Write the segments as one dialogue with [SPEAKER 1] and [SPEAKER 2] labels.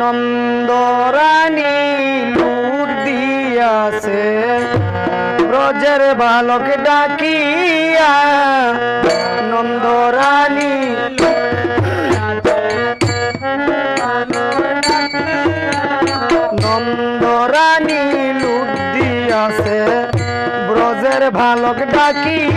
[SPEAKER 1] নন্দরানী লুট দিয়াছে। ব্রজের বালক ডাকিয়া নন্দরানী নন্দরানী লুট দিয়াছে। ব্রজের ভালক ডাকিয়া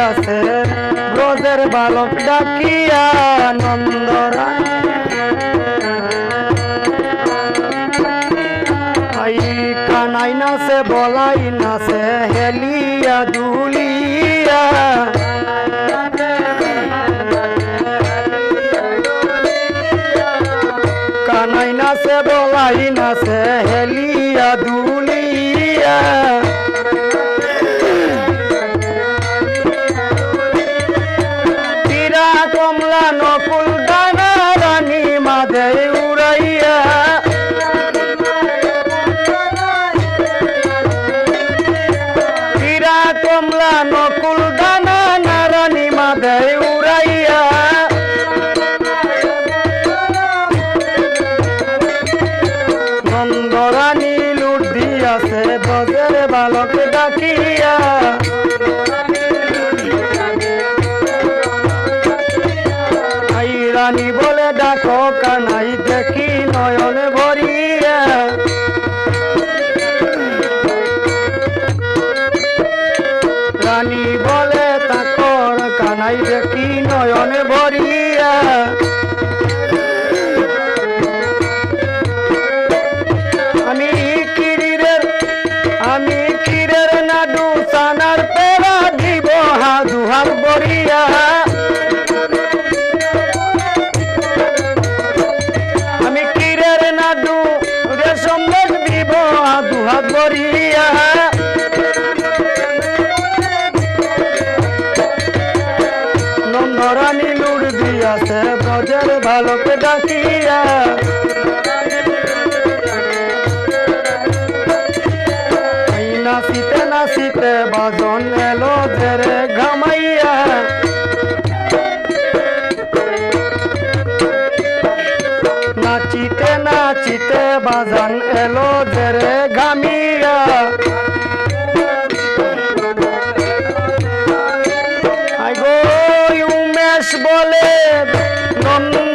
[SPEAKER 1] দিয়াছে ব্রজের বালক ডাকিয়া নন্দরানী আই কানাই নাচে, বলাই নাচে, হেলিয়া দুলিয়া। কানাই নাচে, বলাই নাচে, হেলিয়া কমলা নকুল দানা নারানী মাদে উড়াইয়া। নন্দরানী লুট দিয়াছে বজের বালক ডাকিয়া। ব্রজের ভালোকে ডাকিয়া। নাচিতে নাচিতে বাজন এলো জেরে ঘামাইয়া। নাচিতে নাচিতে বাজান এলো জেরে ঘামিয়া। বলে নন্দরানী